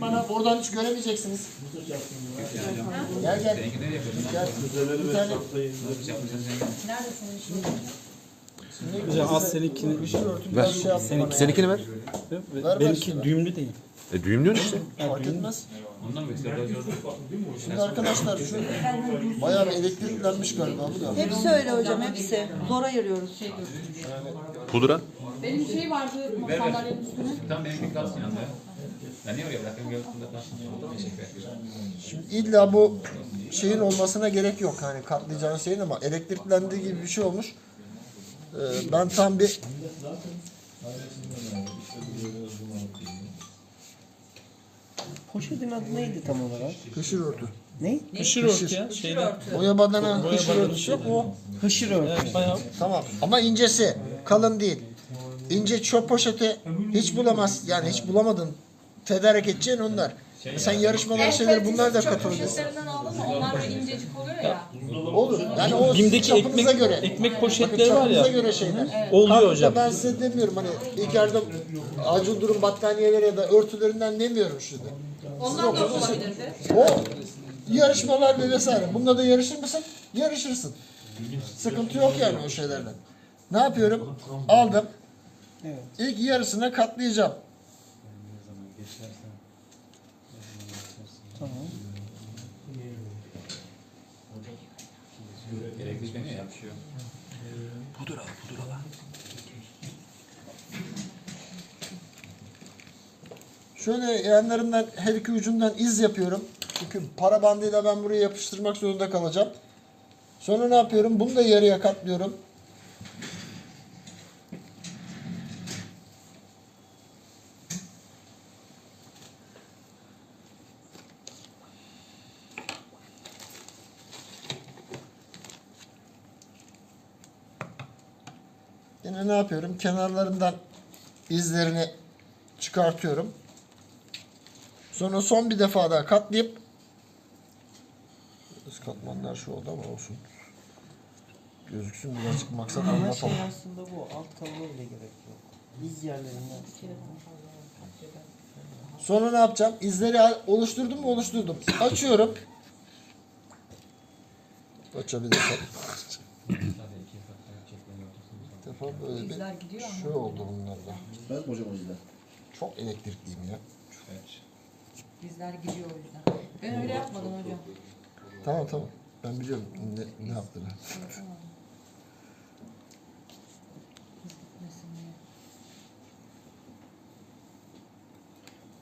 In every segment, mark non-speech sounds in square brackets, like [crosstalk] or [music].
Bana oradan hiç göremeyeceksiniz. Gel gel. Gel. Bir tane Hocam az seninkini. bir şey örtün Ver. biraz şey yap. Seninki, seninkini ver. ver Benimki düğümlü değil. E düğümlüyorsun işte. Fark etmez. Şimdi arkadaşlar şu bayağı bir elektriklenmiş galiba bu da. Hepsi öyle hocam hepsi. Zor ayırıyoruz. Pudra. Benim şey vardı sandalyenin üstüne. Tam benim bir kalsın yanında. Şimdi illa bu şeyin olmasına gerek yok. Hani katlayacağın şeyin ama elektriklendiği gibi bir şey olmuş. Ee, ben tam bir Poşetin adı neydi tam olarak? hışır örtü. Ne? Hışır örtü ya. Boya badana hışır örtüsü yok o. Hışır örtü. Evet, bayağı. Tamam ama incesi kalın değil. İnce çöp poşeti hiç bulamaz yani hiç bulamadın. Tedarik edeceğin onlar. Sen yarışmalar şeyler bunlar da Çöp katılabilirsin. poşetlerinden aldın mı? Onlar böyle incecik oluyor ya. Olur. Yani o Bim'deki ekmek, göre. ekmek Bakın poşetleri var ya. göre şeyler. Oluyor Kalkıp da hocam. Ben size demiyorum hani ilk yardım acil durum battaniyeleri ya da örtülerinden demiyorum şimdi. Ondan da olabilirdi. O yarışmalar ve vesaire. Bunda da yarışır mısın? Yarışırsın. Sıkıntı yok yani o şeylerden. Ne yapıyorum? Aldım. Evet. İlk yarısına katlayacağım. Tamam. Elektrikleniyor ya. Bir şey yok. Şöyle yanlarından her iki ucundan iz yapıyorum. Çünkü para bandıyla ben buraya yapıştırmak zorunda kalacağım. Sonra ne yapıyorum? Bunu da yarıya katlıyorum. Ne yapıyorum? Kenarlarından izlerini çıkartıyorum. Sonra son bir defa daha katlayıp Biraz katmanlar şu oldu ama olsun. Gözüksün birazcık maksat Ama anlatalım. şey aslında bu alt tavuğa bile gerek yok. Biz yerlerinden Sonra ne yapacağım? İzleri oluşturdum mu? Oluşturdum. Açıyorum. Açabilirsem. [laughs] Defa böyle bir İzler gidiyor ama. şey oldu bunlarda. Ben hocam o yüzden. Çok elektrikliyim ya. Bizler gidiyor o yüzden. Ben öyle yapmadım hocam. Tamam tamam. Ben biliyorum ne, ne yaptığını.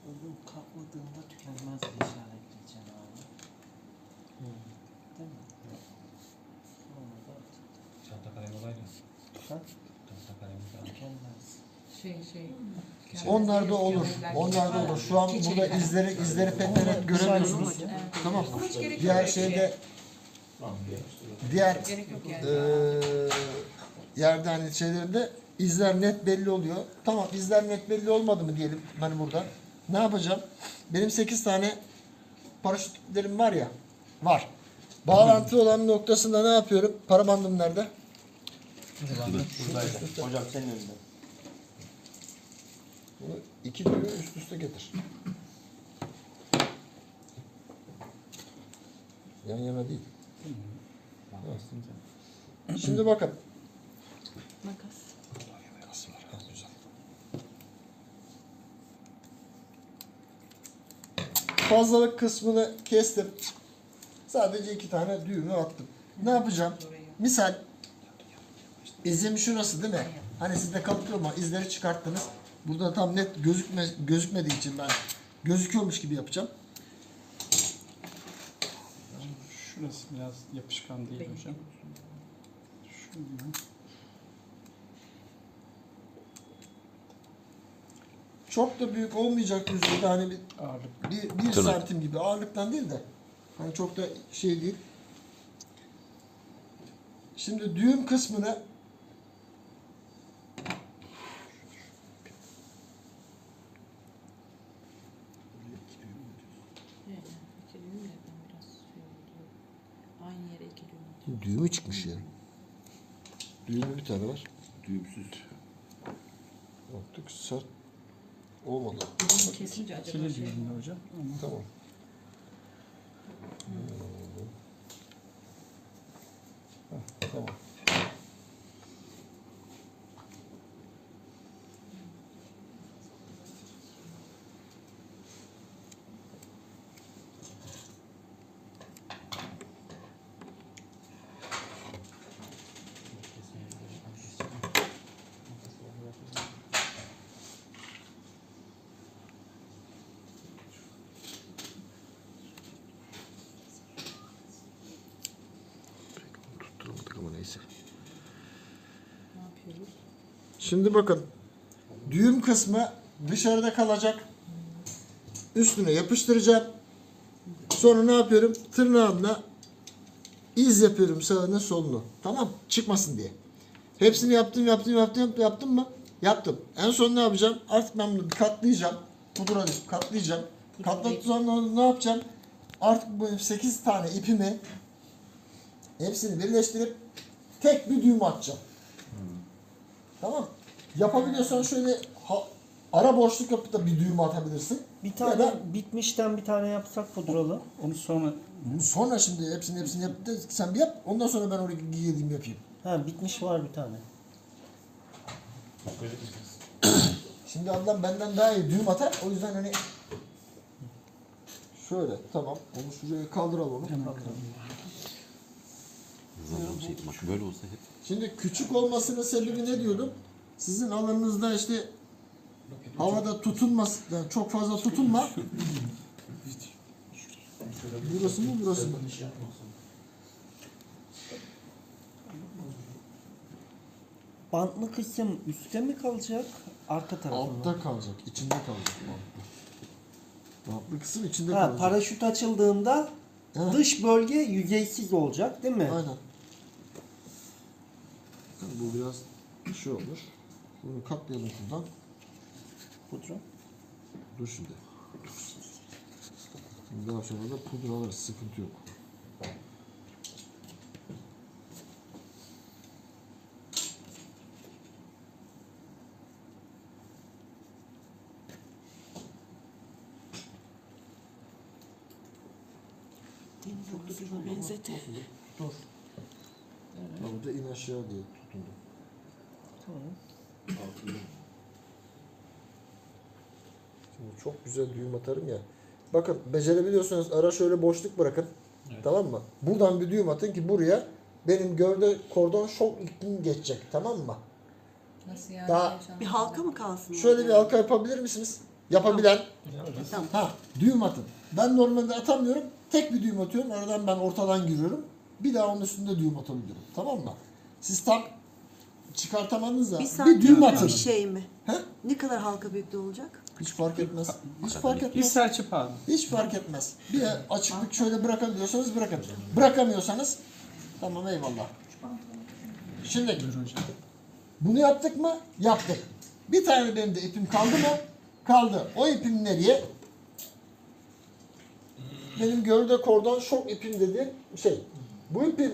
Uzun kapladığında tükenmez bir işaretleyeceksin abi. Değil mi? Sonra da Çanta kalem olaydı. Ha? Şey şey. Onlar da olur. Onlar da olur. Şu an burada izleri izleri pek net göremiyorsunuz. Tamam. Yok. Diğer şeyde diğer eee yerde hani şeylerinde izler net belli oluyor. Tamam izler net belli olmadı mı diyelim hani burada. Ne yapacağım? Benim 8 tane paraşütlerim var ya. Var. Bağlantı olan noktasında ne yapıyorum? Para bandım nerede? Hocam senin önünde. Bunu iki düğümü üst üste getir. Yan yana değil. Evet. Şimdi bakın. Makas. Fazlalık kısmını kestim. Sadece iki tane düğümü attım. Ne yapacağım? Misal izim şurası değil mi? Hani sizde kalıtıyor ama izleri çıkarttınız. Burada tam net gözükme, gözükmediği için ben gözüküyormuş gibi yapacağım. Şurası biraz yapışkan değil hocam. Şunu. Çok da büyük olmayacak yüzeyde hani bir Ağırlık. bir, bir Tırnak. santim gibi ağırlıktan değil de hani çok da şey değil. Şimdi düğüm kısmını İki düğüm de ben biraz şey oldu. Aynı yere iki düğüm. Düğümü çıkmış ya. Düğümü bir tane var. Düğümsüz. Baktık sert Olmadı. Kesince acaba İkili şey düğümlü hocam. Ama Tamam. Heh, Tamam. Ne yapıyoruz? Şimdi bakın. Düğüm kısmı dışarıda kalacak. Üstüne yapıştıracağım. Sonra ne yapıyorum? Tırnağımla iz yapıyorum sağını solunu. Tamam? Çıkmasın diye. Hepsini yaptım, yaptım, yaptım, yaptım mı? Yaptım. En son ne yapacağım? Artık ben bunu katlayacağım. Pudra katlayacağım. Katladıktan sonra ne yapacağım? Artık bu 8 tane ipimi hepsini birleştirip tek bir düğüm atacağım. Tamam. Yapabiliyorsan şöyle ha- ara boşluk yapıp da bir düğüm atabilirsin. Bir Ya tane da bitmişten bir tane yapsak pudralı. onu sonra sonra şimdi hepsini hepsini yap sen bir yap. Ondan sonra ben oraya giydiğim yapayım. Ha bitmiş var bir tane. [coughs] Şimdi ablam benden daha iyi düğüm atar. O yüzden hani şöyle tamam. Onu şuraya kaldıralım onu. Zaman şey, bak böyle olsa hep Şimdi küçük olmasının sebebi ne diyordum? Sizin alanınızda işte havada tutunmaz, yani çok fazla tutunma. Burası mı burası mı? Bantlı kısım üstte mi kalacak? Arka tarafında. Altta kalacak, içinde kalacak. Bantlı. Bantlı kısım içinde Ha, kalacak. paraşüt açıldığında dış bölge yüzeysiz olacak değil mi? Aynen. Bu biraz şey olur. Bunu katlayalım şuradan. Pudra. Dur şimdi. Daha sonra da pudra alırız. Sıkıntı yok. Deniz anasına benzedi. Dur. Ha, bu da in aşağı diye tutundu. Tamam. Şimdi çok güzel düğüm atarım ya. Bakın becerebiliyorsanız ara şöyle boşluk bırakın. Tamam mı? Buradan bir düğüm atın ki buraya benim gövde kordon şok ipim geçecek. Tamam mı? Nasıl yani? Daha-? Bir halka mı kalsın? Şöyle bir halka yapabilir misiniz? Yapabilen. Tamam. Ha, düğüm atın. Ben normalde atamıyorum. Tek bir düğüm atıyorum. Aradan ben ortadan giriyorum. Bir daha onun üstünde düğüm atabiliyorum. Tamam mı? Siz tam çıkartamadınız da Bir bir, düğüm bir atın. şey mi? He? Ne kadar halka büyüklüğü olacak? Hiç fark etmez. Hiç fark bir etmez. serçe parmağı. Hiç fark etmez. Bir açıklık şöyle bırakabiliyorsanız bırakın. Bırakamıyorsanız tamam eyvallah. Şimdi bunu yaptık mı? Yaptık. Bir tane benim de ipim kaldı mı? Kaldı. O ipim nereye? Benim gövde kordon şok ipim dediğim şey. Bu ipin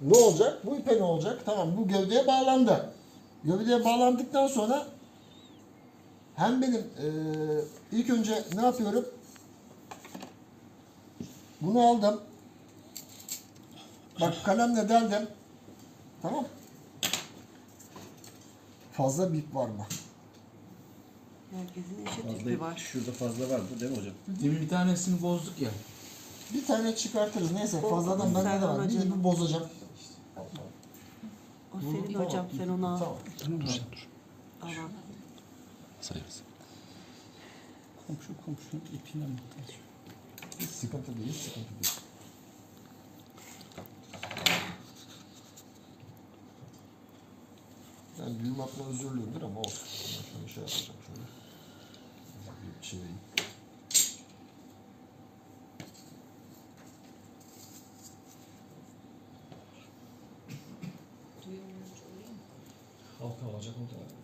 ne olacak? Bu ipe ne olacak? Tamam bu gövdeye bağlandı. Gövdeye bağlandıktan sonra hem benim eee, ilk önce ne yapıyorum? Bunu aldım. Bak kalemle deldim. Tamam. Fazla bir ip var mı? Herkesin eşit ipi var. Şurada fazla vardı değil mi hocam? Demin bir tanesini bozduk ya. Bir tane çıkartırız. Neyse O- fazladan bende de Serhan var. Bir Hoca'nın. bozacağım. O senin Tamam. hocam sen onu al. Tamam. Al al. sayarız. Komşu komşunun ipine muhtaç. Hiç sıkıntı değil. Hiç sıkıntı değil. Yani düğüm atma özürlüğüdür ama olsun. Ben şöyle şey yapacağım şöyle. Bir şey Halka olacak o da.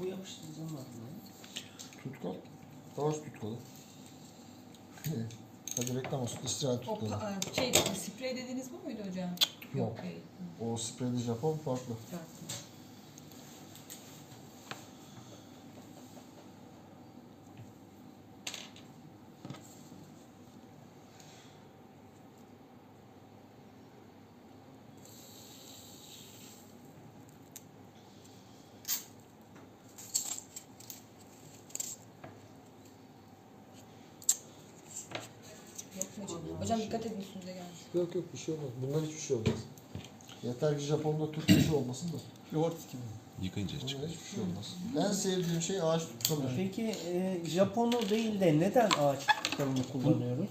Bu yapıştırıcının adı ne? Tutkal. Ağaç tutkalı. [laughs] Hadi reklam olsun. İstirahat O tutkalı. ka- şey sprey dediğiniz bu muydu hocam? Yok. değil. O spreyli Japon farklı. Farklı. Yok mu hocam? Hocam dikkat edin üstünüze gelmesin. Yok yok bir şey olmaz. Bundan hiçbir şey olmaz. Yeter ki Japon'da Türk bir şey olmasın da. Yoğurt gibi. Yıkayınca Bundan çıkıyor. hiçbir şey olmaz. En sevdiğim şey ağaç tutkalı. Peki e, Japonu değil de neden ağaç tutkalını kullanıyoruz?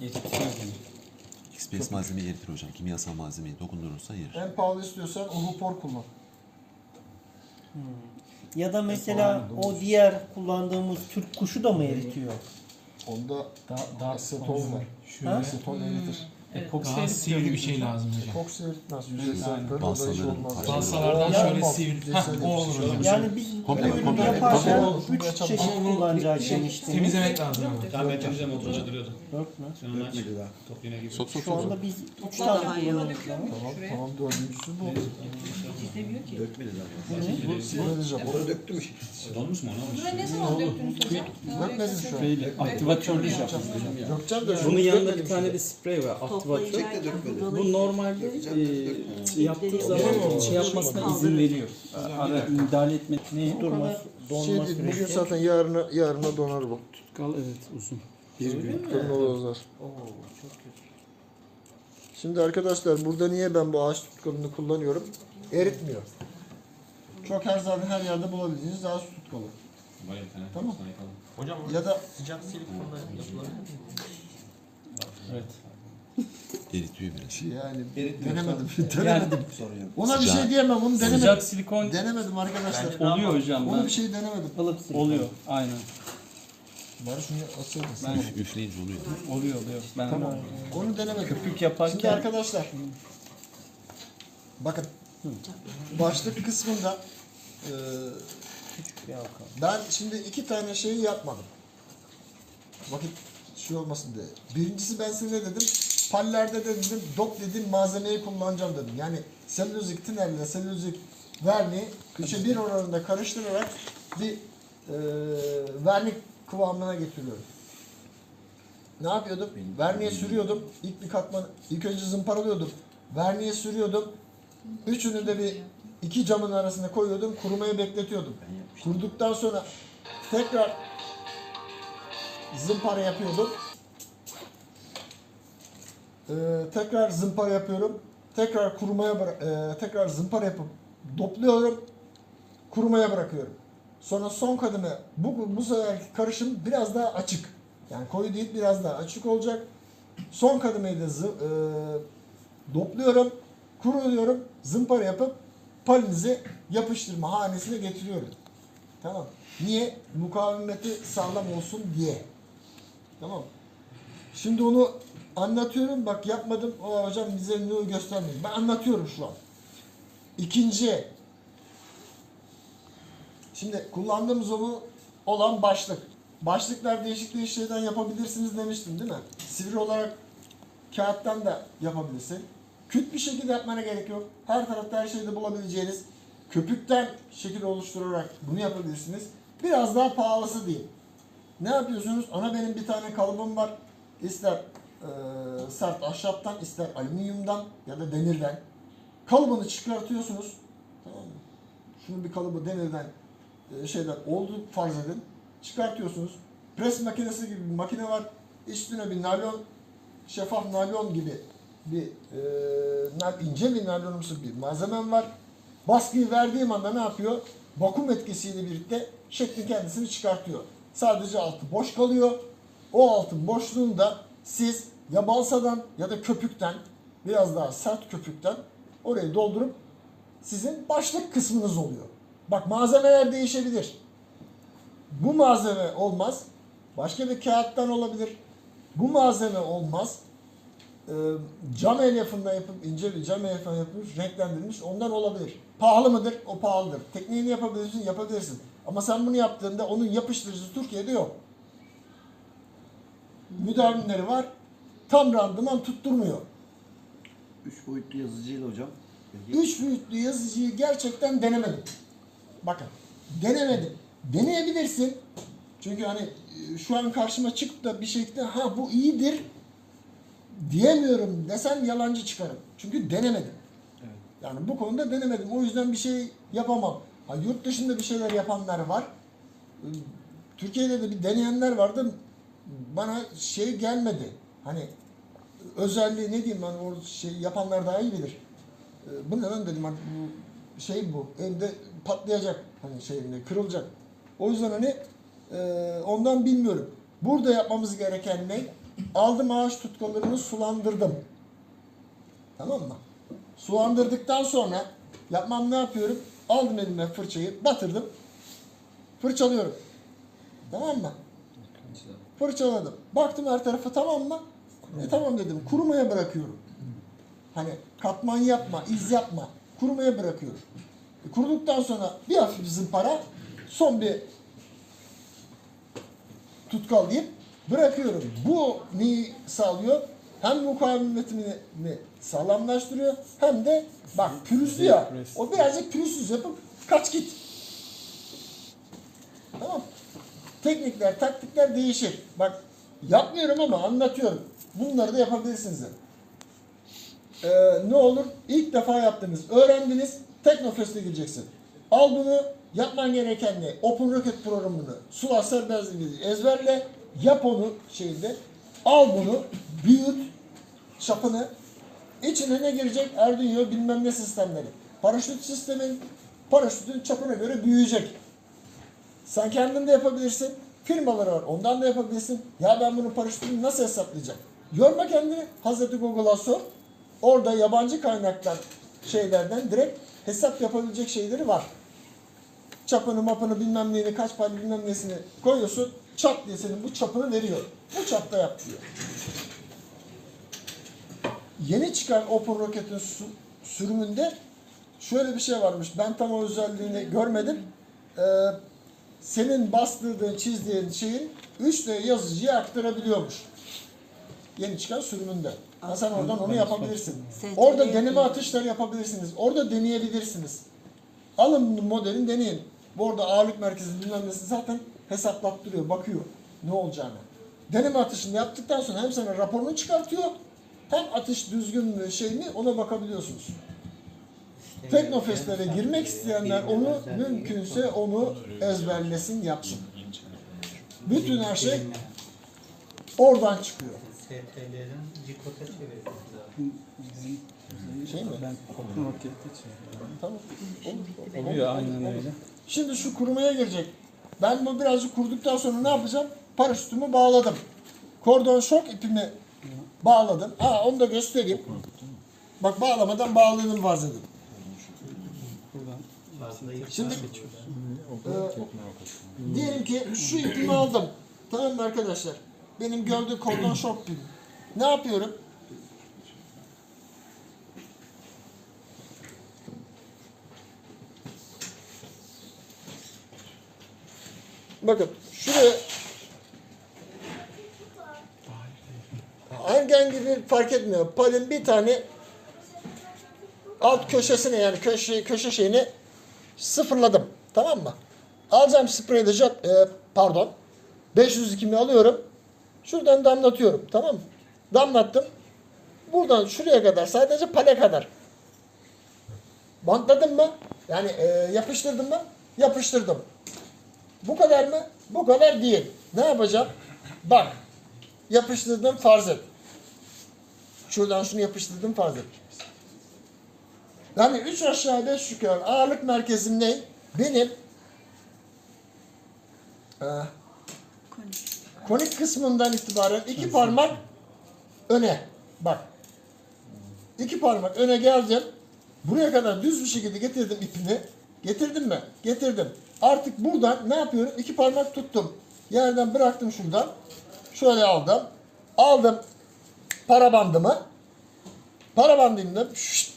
XPS malzemeyi eritir hocam. Kimyasal malzemeyi dokundurursa erir. En pahalı istiyorsan Uhupor kullan. Ya da mesela o diğer kullandığımız Türk kuşu da mı eritiyor? Onda Daha, daha aseton var. Ha? Aseton eritir. Epoksi Daha eritiyor sivri bir gibi şey lazım hocam. Çok sivritmez. Yüzeysel böyle olmaz. Balsalardan şöyle sivri. o bir olur şey. hocam. Yani biz bu Komple- ürünü komple- yaparken komple- 3 komple- çeşit kullanacağız demiştiniz. Temizlemek lazım ama. Tamam ben temizleme oturunca duruyordu. Dört mü? Sen onu aç. Top yine gibi. Sok sok Şu anda biz 3 Toplam tane daha kullanıyoruz. Tamam tamam dördüncüsü bu. Demiyor ki. Bu sivri Japon. Donmuş mu olmuş? Buraya ne zaman döktünüz hocam? Dökmedim şu an. Aktivatörlü yapıyor. Dökeceğim de Bunun yanında bir tane de sprey var, Toplayıcıyken Bu normalde e, yaptığı zaman şey yapmasına izin veriyor. Ara müdahale etme. Ne? Durmaz. Şey Donma değil, bugün zaten yarına, yarına donar bu. Tutkal evet uzun. Bir gün. Olur. Oo, çok kötü. Şimdi arkadaşlar burada niye ben bu ağaç tutkalını kullanıyorum? Eritmiyor. Çok her zaman her yerde bulabileceğiniz ağaç tutkalı. Tamam. Hocam Ya da sıcak silikonla yapılabilir mi? Evet. Eritiyor biraz. şey yani Eritmiyor. denemedim. Yani denemedim. Ona bir şey Sıcak. diyemem. Onu denemedim. sıcak silikon Denemedim arkadaşlar. oluyor hocam. Onu Ben. bir şey denemedim. Silikon. Oluyor. Aynen. Bari şunu atsaydın. Ben Üf, üfleyince oluyor. oluyor oluyor. Ben Tamam. Onu denemedim. köpük Şimdi yaparken arkadaşlar bakın başlık kısmında eee Küçük bir halka. Ben şimdi iki tane şeyi yapmadım. Vakit şey olmasın diye. Birincisi ben size ne dedim? Pallerde de dedim dop dediğim malzemeyi kullanacağım dedim. Yani selülozik tinerle selülozik verniği üçe bir oranında karıştırarak bir e, vernik kıvamına getiriyorum. Ne yapıyordum? Verniğe sürüyordum. İlk bir katman, ilk önce zımparalıyordum. Verniğe sürüyordum. Üçünü de bir iki camın arasına koyuyordum. Kurumaya bekletiyordum. Kurduktan sonra tekrar zımpara yapıyordum. Ee, tekrar zımpara yapıyorum. Tekrar kurumaya e, tekrar zımpara yapıp dopluyorum. Kurumaya bırakıyorum. Sonra son kademe bu bu seferki karışım biraz daha açık. Yani koyu değil biraz daha açık olacak. Son kademeyi de zı, e, dopluyorum. Kuruluyorum. Zımpara yapıp palinizi yapıştırma hanesine getiriyorum. Tamam. Niye? Mukavemeti sağlam olsun diye. Tamam. Şimdi onu anlatıyorum. Bak yapmadım. O hocam bize ne göstermeyin. Ben anlatıyorum şu an. İkinci. Şimdi kullandığımız onu olan başlık. Başlıklar değişik değişik şeyden yapabilirsiniz demiştim değil mi? Sivri olarak kağıttan da yapabilirsin. Küt bir şekilde yapmana gerek yok. Her tarafta her şeyde bulabileceğiniz köpükten şekil oluşturarak bunu yapabilirsiniz. Biraz daha pahalısı değil. Ne yapıyorsunuz? Ona benim bir tane kalıbım var. İster eee, sert ahşaptan, ister alüminyumdan ya da demirden. Kalıbını çıkartıyorsunuz. Tamam mı? Şunu bir kalıbı demirden eee, şeyden oldu farz edin. Çıkartıyorsunuz. Pres makinesi gibi bir makine var. Üstüne bir naylon, şeffaf naylon gibi bir na- ince bir naylonumsu bir malzemem var. Baskıyı verdiğim anda ne yapıyor? Vakum etkisiyle birlikte şeklin kendisini çıkartıyor. Sadece altı boş kalıyor. O altın boşluğunda siz ya balsadan ya da köpükten biraz daha sert köpükten orayı doldurup sizin başlık kısmınız oluyor. Bak malzemeler değişebilir. Bu malzeme olmaz. Başka bir kağıttan olabilir. Bu malzeme olmaz. Ee, cam elyafından yapıp ince bir cam elyafından yapılmış, renklendirilmiş ondan olabilir. Pahalı mıdır? O pahalıdır. Tekniğini yapabilirsin, yapabilirsin. Ama sen bunu yaptığında onun yapıştırıcısı Türkiye'de yok. Müdavimleri var. Tam randıman tutturmuyor. Üç boyutlu yazıcıyla hocam. Üç boyutlu yazıcıyı gerçekten denemedim. Bakın denemedim. Deneyebilirsin. Çünkü hani e, şu an karşıma çıkıp da bir şekilde ha bu iyidir diyemiyorum desem yalancı çıkarım. Çünkü denemedim. Yani bu konuda denemedim. O yüzden bir şey yapamam. Ha, yurt dışında bir şeyler yapanlar var. Ee, Türkiye'de de bir deneyenler vardı. Bana şey gelmedi. Hani özelliği ne diyeyim hani o şey yapanlar daha iyi bilir. Ee, Bu ne lan dedim hani bu şey bu evde patlayacak hani şeyinde kırılacak. O yüzden hani e, ondan bilmiyorum. Burada yapmamız gereken ne? Aldım ağaç tutkalarını sulandırdım. Tamam mı? Sulandırdıktan sonra yapmam ne yapıyorum? Aldım elime fırçayı, batırdım. Fırçalıyorum. Tamam mı? Fırçaladım. Baktım her tarafı tamam mı? E tamam dedim. Kurumaya bırakıyorum. Hani katman yapma, iz yapma. Kurumaya bırakıyorum. E, kuruduktan sonra bir hafif zımpara, son bir tutkallayıp bırakıyorum. Bu neyi sağlıyor? Hem mukavemetini sağlamlaştırıyor hem de bak pürüzlü ya. O birazcık pürüzsüz yapıp kaç git. Tamam. Teknikler, taktikler değişir. Bak yapmıyorum ama anlatıyorum. Bunları da yapabilirsiniz. Ee, ne olur? İlk defa yaptınız, öğrendiniz. Teknofest'e gireceksin. Al bunu, yapman gereken ne? Open Rocket programını, Sular Serbestliği ezberle, yap onu şeyinde. Al bunu, büyüt, çapını. İçine ne girecek? Arduino bilmem ne sistemleri. Paraşüt sistemin, paraşütün çapına göre büyüyecek. Sen kendin de yapabilirsin. Firmaları var. Ondan da yapabilirsin. Ya ben bunun paraşütünü nasıl hesaplayacağım? Yorma kendini. Hazreti Google'a sor. Orada yabancı kaynaklar şeylerden direkt hesap yapabilecek şeyleri var. Çapını mapını bilmem neyini kaç pay bilmem nesini koyuyorsun. Çap diye senin bu çapını veriyor. Bu çapta yap diyor. Yeni çıkan Open Rocket'in sürümünde şöyle bir şey varmış. Ben tam o özelliğini görmedim. Ee, senin bastırdığın, çizdiğin şeyin 3D yazıcıya aktarabiliyormuş. Yeni çıkan sürümünde. Ha sen oradan onu yapabilirsin. Orada deneme atışları yapabilirsiniz. Orada deneyebilirsiniz. Alın modelin deneyin. Bu arada ağırlık merkezi bilmem nesi zaten hesaplattırıyor, bakıyor ne olacağını. Deneme atışını yaptıktan sonra hem sana raporunu çıkartıyor hem atış düzgün mü şey mi ona bakabiliyorsunuz. Teknofestlere girmek isteyenler onu mümkünse onu ezberlesin, yapsın. Bütün her şey oradan çıkıyor. STL'den Cikot'a. Şey mi? Ben. Tamam. Olur. Oluyor aynen öyle. Şimdi şu kurumaya girecek. Ben bu birazcık kurduktan sonra ne yapacağım? Paraşütümü bağladım. Kordon şok ipimi bağladım. Aa onu da göstereyim. Bak bağlamadan bağladığım farz edin. Şimdi e, diyelim ki şu ipimi aldım. Tamam mı arkadaşlar? Benim gördüğüm kordon şok ipim. Ne yapıyorum? Bakın şuraya herhangi bir fark etmiyor. Palin bir tane alt köşesine yani köşe köşe şeyini sıfırladım. Tamam mı? Alacağım spreyi de jat- e, pardon 502'mi alıyorum. Şuradan damlatıyorum. Tamam mı? Damlattım. Buradan şuraya kadar sadece pale kadar. Bantladım mı? Yani e, yapıştırdım mı? Yapıştırdım. Bu kadar mı? Bu kadar değil. Ne yapacağım? Bak. Yapıştırdım farz et. Şuradan şunu yapıştırdım farz et. Yani 3 aşağı 5 yukarı ağırlık merkezim ne? Benim e, konik kısmından itibaren iki parmak öne. Bak. İki parmak öne geldim. Buraya kadar düz bir şekilde getirdim ipini. Getirdim mi? Getirdim. Artık buradan ne yapıyorum? İki parmak tuttum. Yerden bıraktım şuradan. Şöyle aldım. Aldım para bandımı. Para bandımda şşt,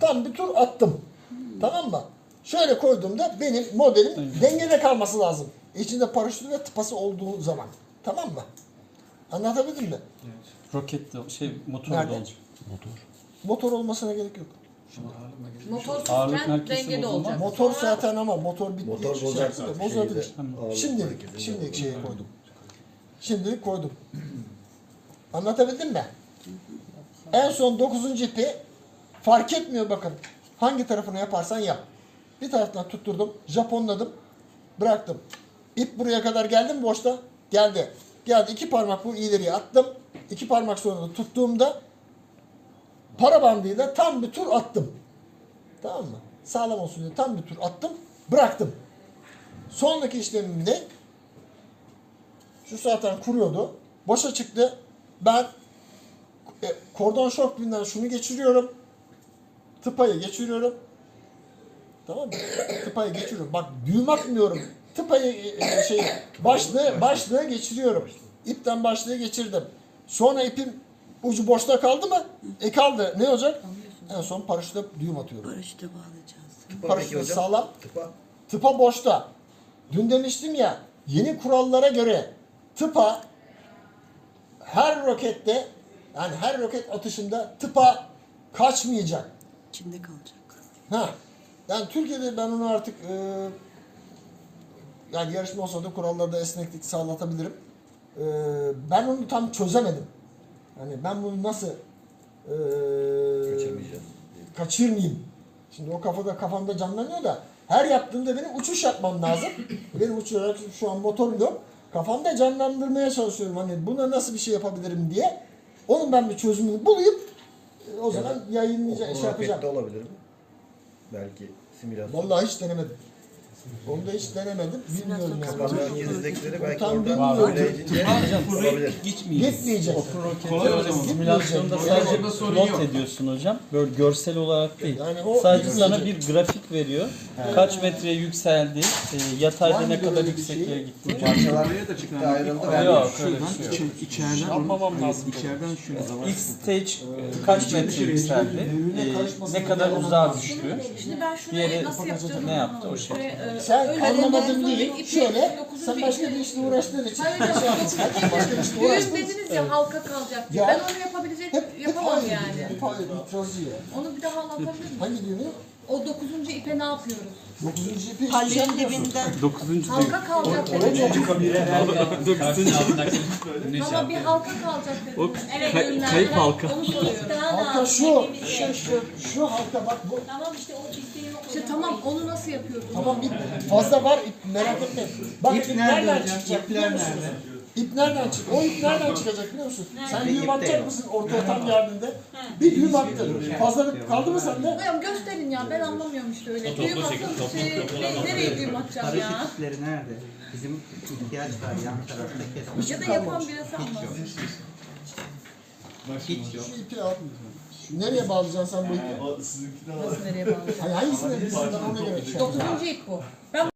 tam bir tur attım. Tamam mı? Şöyle koyduğumda benim modelim dengede kalması lazım. İçinde paraşütü ve tıpası olduğu zaman. Tamam mı? Anlatabildim mi? Roket de şey motor Nerede? da olacak. Motor. Motor olmasına gerek yok. Ağırlık Motorsuzken merkezi dengede bozulmaz. olacak. Motor zaten ama motor bitti. Motor şey bozarsın yaptı, artık Bozabilir. şeyi de. Şimdilik, şimdilik şeye koydum. Şimdilik koydum. Anlatabildim mi? En son 9. ipi fark etmiyor bakın. Hangi tarafını yaparsan yap. Bir taraftan tutturdum, Japonladım, bıraktım. İp buraya kadar geldi mi boşta? Geldi. Geldi. iki parmak bu ileriye attım. İki parmak sonra da tuttuğumda para bandıyla tam bir tur attım. Tamam mı? Sağlam olsun diye tam bir tur attım, bıraktım. Sonraki işlemim ne? Şu zaten kuruyordu. Boşa çıktı. Ben e, kordon şok şunu geçiriyorum. Tıpayı geçiriyorum. Tamam mı? Tıpayı geçiriyorum. Bak düğüm atmıyorum. Tıpayı e, e, şey başlığı başlığı geçiriyorum. İpten başlığı geçirdim. Sonra ipim ucu boşta kaldı mı? E kaldı. Ne olacak? En son paraşütle düğüm atıyorum. Paraşüte bağlayacağız. Tıpa peki Paraşüt hocam. sağlam. Tıpa. Tıpa boşta. Dün demiştim ya yeni kurallara göre tıpa her rokette yani her roket atışında tıpa kaçmayacak. İçinde kalacak. Ha. Yani Türkiye'de ben onu artık e, yani yarışma olsa da kurallarda esneklik sağlatabilirim. E, ben onu tam çözemedim. Hani ben bunu nasıl e, kaçırmayayım. Şimdi o kafada kafamda canlanıyor da her yaptığımda benim uçuş yapmam lazım. benim uçarak şu an motorum yok. Kafamda canlandırmaya çalışıyorum hani buna nasıl bir şey yapabilirim diye. Onun ben bir çözümünü bulayım. O zaman yayınlayacağım, şey. Rokette olabilir mi? Belki simülasyon. Vallahi hiç denemedim. Onu da hiç denemedim. Bilmiyorum yani. Kapan merkezindekileri belki Tam oradan bilmiyorum. söyleyince olabilir. Gitmeyeceğiz. Gitmeyecek. Okul roketi simülasyonda sadece pilot ediyorsun hocam. Böyle görsel olarak değil. Yani o Sadece sana bir grafik veriyor. Kaç metreye yükseldi, e, yatayda ne kadar yüksekliğe gitti. Parçalar da çıktı ayrıldı. Yok öyle bir şey yok. İçeriden Yapmamam lazım. İçeriden şunu. X stage e, kaç metre yükseldi, e, ne kadar uzağa düştü. Şimdi ben şunu Diğeri nasıl yapacağım? ne yaptı o şey. E, Sen anlamadın değil. Şöyle sen başka bir işle uğraştığın için. Hayır hocam, Başka bir işle uğraştığın için. dediniz ya halka kalacak diye. Ya. Ben onu yapabilecek Hep, hep yapamam aynı. yani. Hep aynı itirazı ya. Onu bir daha anlatabilir miyim? Hangi düğünü? O dokuzuncu ipe ne yapıyoruz? Dokuzuncu ipi işlemiyorsun. dibinden Dokuzuncu Halka kalacak dediniz. Tamam bir halka kalacak dediniz. Evet, düğünlerde. kayıp halka. Onu soruyorum. Halka şu, şu, şu, şu halka bak bu. İşte tamam onu nasıl yapıyoruz? Tamam ip fazla var ip merak etme. Bak ip, nereden çıkacak biliyor musun? İp nereden çık? O ip nereden çıkacak biliyor musun? Sen düğüm atacak mısın ortaya tam geldiğinde? Bir düğüm attın. Fazlalık kaldı mı sende? Hocam gösterin ya ben anlamıyorum işte öyle. Düğüm atın şey, ne- nereye düğüm atacağım ya? Paraşütleri nerede? Bizim ihtiyaç var yan tarafta kesin. Ya da yapan birisi anlasın. Hiç yok. Şu ipi al. Nereye bağlayacaksın sen bu ipi? Nasıl nereye bağlayacağım? Hayır, hangisine bilirsin ben ona göre şey yapacağım. Dokuzuncu ip bu. Ben